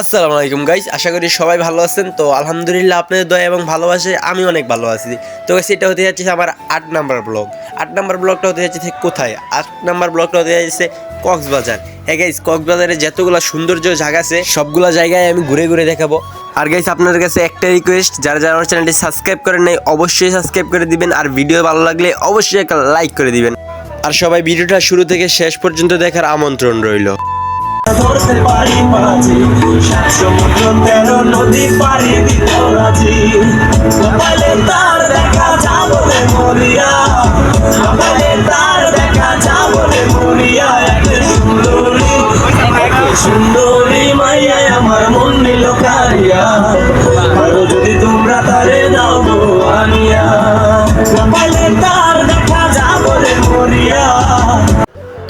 আসসালামু আলাইকুম গাইজ আশা করি সবাই ভালো আছেন। তো আলহামদুলিল্লাহ আপনাদের দয়া এবং ভালোবাসে আমি অনেক ভালো আছি। তো সেটা হতে যাচ্ছে আমার আট নাম্বার ব্লগ আট নাম্বার ব্লগটা হতে যাচ্ছে কোথায়? আট নাম্বার ব্লগটা হতে যাচ্ছে কক্সবাজার। হ্যাঁ গাইজ কক্সবাজারে যতগুলো সৌন্দর্য জায়গা আছে, সবগুলো জায়গায় আমি ঘুরে ঘুরে দেখাবো। আর গাইজ আপনাদের কাছে একটা রিকোয়েস্ট যারা যারা আমার চ্যানেলটি সাবস্ক্রাইব করেন নাই, অবশ্যই সাবস্ক্রাইব করে দিবেন। আর ভিডিও ভালো লাগলে অবশ্যই একটা লাইক করে দিবেন। আর সবাই ভিডিওটা শুরু থেকে শেষ পর্যন্ত দেখার আমন্ত্রণ রইল। ধরতে পারি পাজি সাত সমুদ্র নদী পারি রাজি। কপালে তার দেখা যা বলে মরিয়া। সকালে তার দেখা যা বলে মরিয়া। এক সুন্দরী এক সুন্দরী মাইয়া আমার মন নিল কারিয়া।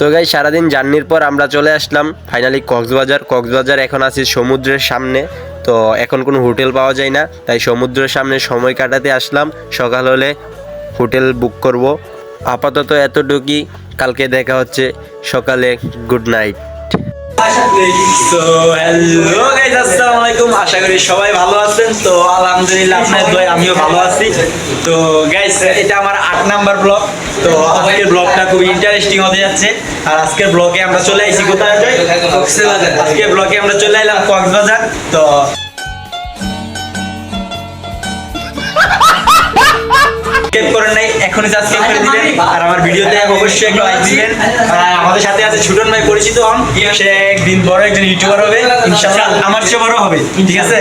তো গাই সারাদিন জার্নির পর আমরা চলে আসলাম। ফাইনালি কক্সবাজার। কক্সবাজার এখন আছি সমুদ্রের সামনে। তো এখন কোনো হোটেল পাওয়া যায় না। তাই সমুদ্রের সামনে সময় কাটাতে আসলাম। সকাল হলে হোটেল বুক করব। আপাতত এতটুকুই। কালকে দেখা হচ্ছে। সকালে গুড নাইট আলাইকুম আশা করি সবাই ভালো আছেন। তো আলহামদুলিল্লাহ আপনার দয় আমিও ভালো আছি। তো গাইস এটা আমার আট নাম্বার ব্লগ তো আজকের ব্লগটা খুব ইন্টারেস্টিং হতে যাচ্ছে। আর আজকের ব্লগে আমরা চলে আইছি কোথায়? আজকের ব্লগে আমরা চলে এলাম কক্সবাজার। তো সাবস্ক্রাইব করেন নাই এখনই সাবস্ক্রাইব করে দিবেন। আর আমার ভিডিওতে অবশ্যই একটা লাইক দিবেন। আর আমাদের সাথে আছে ছুটন ভাই পরিচিত হন। সে একদিন বড় একজন ইউটিউবার হবে। ইনশাআল্লাহ আমার চেয়ে বড় হবে। ঠিক আছে?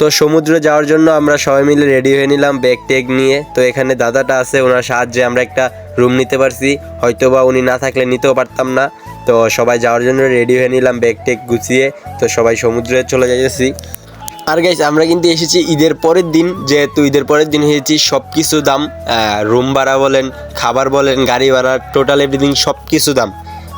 তো সমুদ্রে যাওয়ার জন্য আমরা সবাই মিলে রেডি হয়ে নিলাম ব্যাগ টেগ নিয়ে। তো এখানে দাদাটা আছে ওনার সাহায্যে আমরা একটা রুম নিতে পারছি। হয়তো বা উনি না থাকলে নিতেও পারতাম না। তো সবাই যাওয়ার জন্য রেডি হয়ে নিলাম ব্যাগ টেগ গুছিয়ে। তো সবাই সমুদ্রে চলে যাইতেছি। আর গাইস আমরা কিন্তু এসেছি ঈদের পরের দিন, যেহেতু ঈদের পরের দিন এসেছি সব কিছু দাম রুম ভাড়া বলেন, খাবার বলেন, গাড়ি ভাড়া টোটাল এভরিথিং সব কিছু দাম।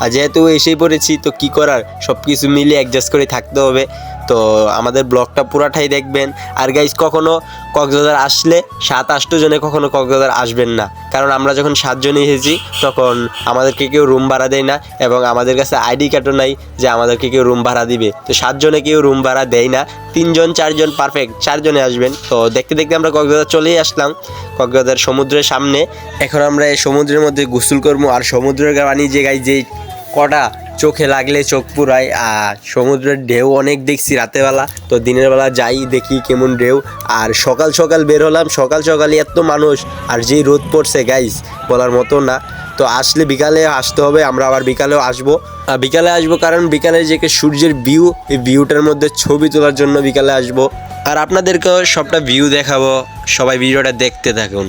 আর যেহেতু এসেই পড়েছি, তো কি করার? সব কিছু মিলিয়ে অ্যাডজাস্ট করে থাকতে হবে। তো আমাদের ব্লগটা পুরাটাই দেখবেন। আর গাইজ কখনো কক্সবাজার আসলে সাত, আষ্ট জনে কখনো কক্সবাজার আসবেন না। কারণ আমরা যখন সাতজনে এসেছি, তখন আমাদেরকে কেউ রুম ভাড়া দেয় না এবং আমাদের কাছে আইডি কার্ডও নাই যে আমাদেরকে কেউ রুম ভাড়া দিবে। তো সাতজনে কেউ রুম ভাড়া দেয় না। তিনজন, চারজন পারফেক্ট চারজনে আসবেন। তো দেখতে দেখতে আমরা কক্সবাজার চলেই আসলাম। কক্সবাজার সমুদ্রের সামনে। এখন আমরা এই সমুদ্রের মধ্যে গোসল করব। আর সমুদ্রের পানি যে গাই যে কটা চোখে লাগলে চোখ পুরায় আর সমুদ্রের ঢেউ অনেক দেখছি রাতেবেলা। তো দিনের বেলা যাই, দেখি কেমন ঢেউ। আর সকাল সকাল বের হলাম, সকাল সকালে এত মানুষ, আর যেই রোদ পড়ছে গাইস বলার মতো না। তো আসলে বিকালে আসতে হবে, আমরা আবার বিকালেও আসব। বিকালে আসব কারণ বিকালে যে সূর্যের ভিউ এই ভিউটার মধ্যে ছবি তোলার জন্য বিকালে আসব। আর আপনাদেরকেও সবটা ভিউ দেখাবো, সবাই ভিডিওটা দেখতে থাকুন।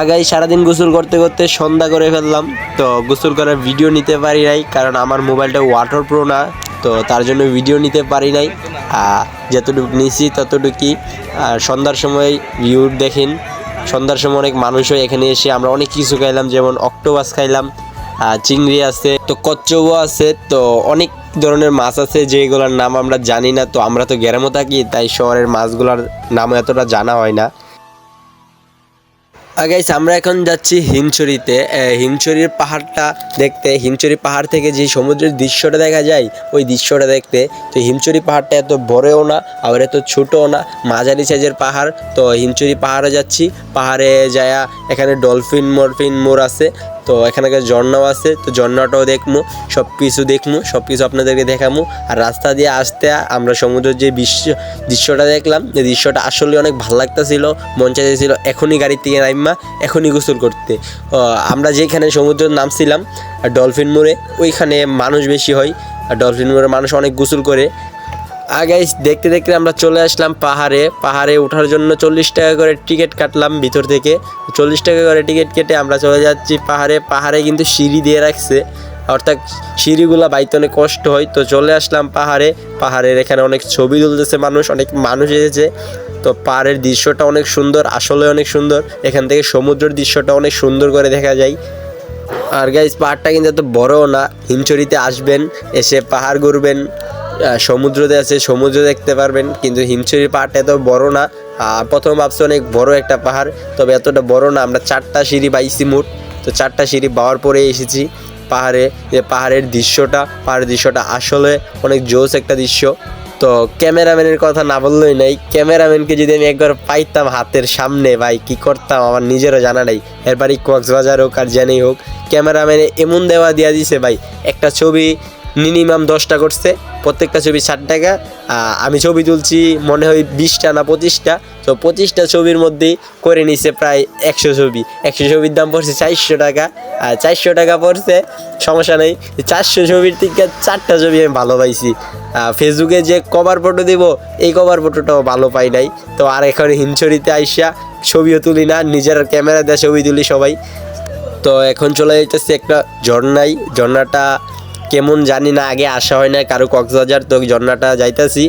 আগাই সারাদিন গোসল করতে করতে সন্ধ্যা করে ফেললাম। তো গোসল করার ভিডিও নিতে পারি নাই, কারণ আমার মোবাইলটা ওয়াটার প্রো না, তো তার জন্য ভিডিও নিতে পারি নাই। যতটুকু নিছি ততটুকুই। আর সন্ধ্যার সময় ভিউ দেখেন, সন্ধ্যার সময় অনেক মানুষ হয়, এখানে এসে আমরা অনেক কিছু খাইলাম, যেমন অক্টোপাস খাইলাম চিংড়ি আছে, তো কচ্ছপও আছে, তো অনেক ধরনের মাছ আছে, যেগুলোর নাম আমরা জানি না, তো আমরা তো গ্রামও থাকি, তাই শহরের মাছগুলোর নাম এতটা জানা হয় না। গাইস আমরা এখন যাচ্ছি হিমছড়িতে। হিমছড়ির পাহাড়টা দেখতে, হিমছড়ি পাহাড় থেকে যে সমুদ্রের দৃশ্যটা দেখা যায়, ওই দৃশ্যটা দেখতে। তো হিমছড়ি পাহাড়টা এত বড়ও না, আবার এত ছোটও না, মাঝারি সাইজের পাহাড়। তো হিমছড়ি পাহাড়ে যাচ্ছি, পাহাড়ে যায়া এখানে ডলফিন মরফিন মোর আছে। তো এখানে একটা ঝর্ণাও আছে, তো ঝর্ণাটাও দেখমু সব কিছু দেখমু সব কিছু আপনাদেরকে দেখামু। আর রাস্তা দিয়ে আসতে আমরা সমুদ্রের যে বিশ্ব, দৃশ্যটা দেখলাম যে দৃশ্যটা আসলে অনেক ভালো লাগতেছিল, মন চাইতেছিল, এখনই গাড়ি থেকে নাইমা, এখনই গোসল করতে। আমরা যেখানে সমুদ্রের নামছিলাম, ডলফিন মোড়ে, ওইখানে মানুষ বেশি হয়, আর ডলফিন মোড়ে মানুষ অনেক গোসল করে আগে দেখতে দেখতে আমরা চলে আসলাম পাহাড়ে। পাহাড়ে ওঠার জন্য চল্লিশ টাকা করে টিকিট কাটলাম ভিতর থেকে। চল্লিশ টাকা করে টিকিট কেটে আমরা চলে যাচ্ছি পাহাড়ে। পাহাড়ে কিন্তু সিঁড়ি দিয়ে রাখছে। অর্থাৎ সিঁড়িগুলো বাইতে অনেক কষ্ট হয়। তো চলে আসলাম পাহাড়ে। পাহাড়ের এখানে অনেক ছবি তুলতেছে মানুষ, অনেক মানুষ এসেছে। তো পাহাড়ের দৃশ্যটা অনেক সুন্দর, আসলে অনেক সুন্দর। এখান থেকে সমুদ্রের দৃশ্যটা অনেক সুন্দর করে দেখা যায়। আর গাইজ পাহাড়টা কিন্তু এত বড়ও না। হিমচরিতে আসবেন, এসে পাহাড় ঘুরবেন। সমুদ্রতে আছে, সমুদ্র দেখতে পারবেন, কিন্তু হিমচরির পাহাড়টা এত বড় না। প্রথম ভাবছি অনেক বড় একটা পাহাড়, তবে এতটা বড় না, আমরা চারটা সিঁড়ি বাইছি মুট। তো চারটা সিঁড়ি বাওয়ার পরে এসেছি পাহাড়ে, যে পাহাড়ের দৃশ্যটা পাহাড়ের দৃশ্যটা আসলে অনেক জোস একটা দৃশ্য। তো ক্যামেরাম্যানের কথা না বললেই নাই, ক্যামেরাম্যানকে যদি আমি একবার পাইতাম হাতের সামনে, ভাই, কি করতাম আমার নিজেরও জানা নাই। এরপরই কক্সবাজার হোক আর জেনেই হোক, ক্যামেরাম্যানে এমন দেওয়া দিয়া দিছে, ভাই, একটা ছবি মিনিমাম দশটা করছে। প্রত্যেকটা ছবি ষাট টাকা। আমি ছবি তুলছি, মনে হয় বিশটা না পঁচিশটা। তো পঁচিশটা ছবির মধ্যেই করে নিছে প্রায় একশো ছবি। একশো ছবির দাম পড়ছে চারশো টাকা। আর চারশো টাকা পড়ছে, সমস্যা নেই। চারশো ছবির থেকে চারটা ছবি আমি ভালো পাইছি। ফেসবুকে যে কভার ফটো দিব, এই কভার ফটোটাও ভালো পাই নাই। তো আর এখন হিমছড়িতে আইসা ছবিও তুলি না, নিজের ক্যামেরা দিয়ে ছবি তুলি সবাই। তো এখন চলে যাইতেছি একটা ঝর্ণায়। ঝর্ণাটা কেমন জানি না, আগে আসা হয় না কারও কক্সবাজার তো ঝর্ণাটা যাইতাছি।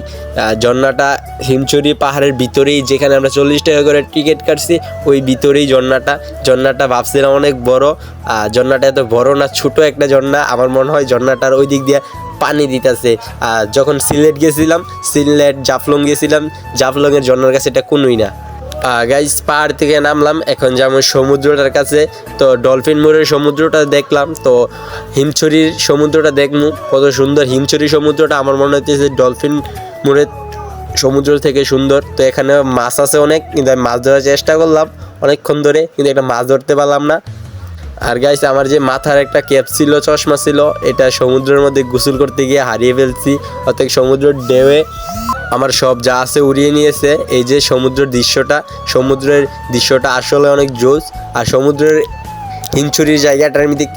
ঝর্ণাটা হিমচুরি পাহাড়ের ভিতরেই যেখানে আমরা চল্লিশ টাকা করে টিকিট কাটছি, ওই ভিতরেই ঝর্ণাটা। ঝর্ণাটা ভাবছিলাম অনেক বড়। ঝর্ণাটা এত বড় না, ছোট একটা ঝর্ণা। আমার মনে হয় ঝর্ণাটার ওই দিক দিয়ে পানি দিতেছে। যখন সিলেট গেছিলাম, সিলেট জাফলং গেছিলাম, জাফলংয়ের ঝর্ণার কাছে এটা কোনোই না। গাইজ পাহাড় থেকে নামলাম, এখন যেমন সমুদ্রটার কাছে। তো ডলফিন মোড়ের সমুদ্রটা দেখলাম, তো হিমছড়ির সমুদ্রটা দেখমু কত সুন্দর হিমছড়ি সমুদ্রটা, আমার মনে হচ্ছে ডলফিন মোড়ের সমুদ্র থেকে সুন্দর। তো এখানে মাছ আছে অনেক, কিন্তু আমি মাছ ধরার চেষ্টা করলাম অনেকক্ষণ ধরে, কিন্তু একটা মাছ ধরতে পারলাম না। আর গাইস আমার যে মাথার একটা ক্যাপ ছিল, চশমা ছিল, এটা সমুদ্রের মধ্যে গোসল করতে গিয়ে হারিয়ে ফেলছি। অর্থাৎ সমুদ্রের ঢেউয়ে। আমার সব যা আছে উড়িয়ে নিয়েছে। এই যে সমুদ্রের দৃশ্যটা সমুদ্রের দৃশ্যটা আসলে অনেক জোস। আর সমুদ্রের হিমছড়ির জায়গাটার মধ্যে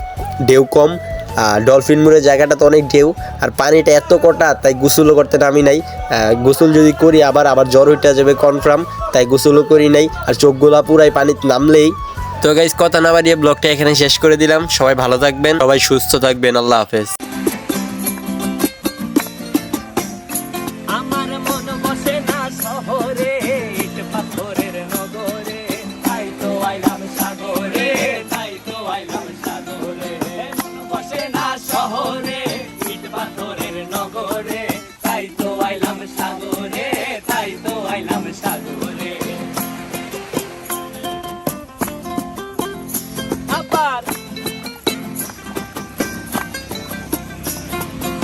ঢেউ কম, আর ডলফিন মুড়ের জায়গাটা তো অনেক ঢেউ। আর পানিটা এত কটা, তাই গোসলও করতে নামি নাই। গোসল যদি করি আবার আবার জ্বর উঠে যাবে কনফার্ম তাই গোসলও করি নাই। আর চোখগুলা পুরাই পানিতে নামলেই। তো গাইজ কথা না বাড়িয়ে ব্লগটা এখানে শেষ করে দিলাম। সবাই ভালো থাকবেন, সবাই সুস্থ থাকবেন। আল্লাহ হাফেজ।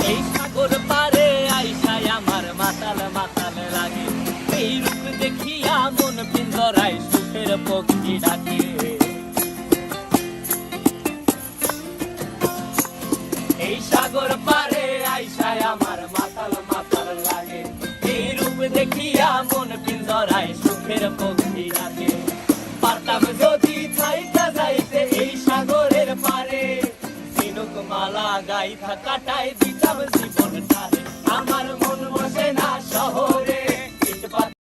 এই পারে আইসায় আমার মাতাল মাতাল লাগে। এই রূপ দেখিয়া মন পিঞ্জরায় সুখের পক্ষী পিঞ্জরায় সুখের পক্ষী ডাকে পারতাম যদি থাইকা যাইতে এই সাগরের পারে। ঝিনুক মালা গাইথা কাটাই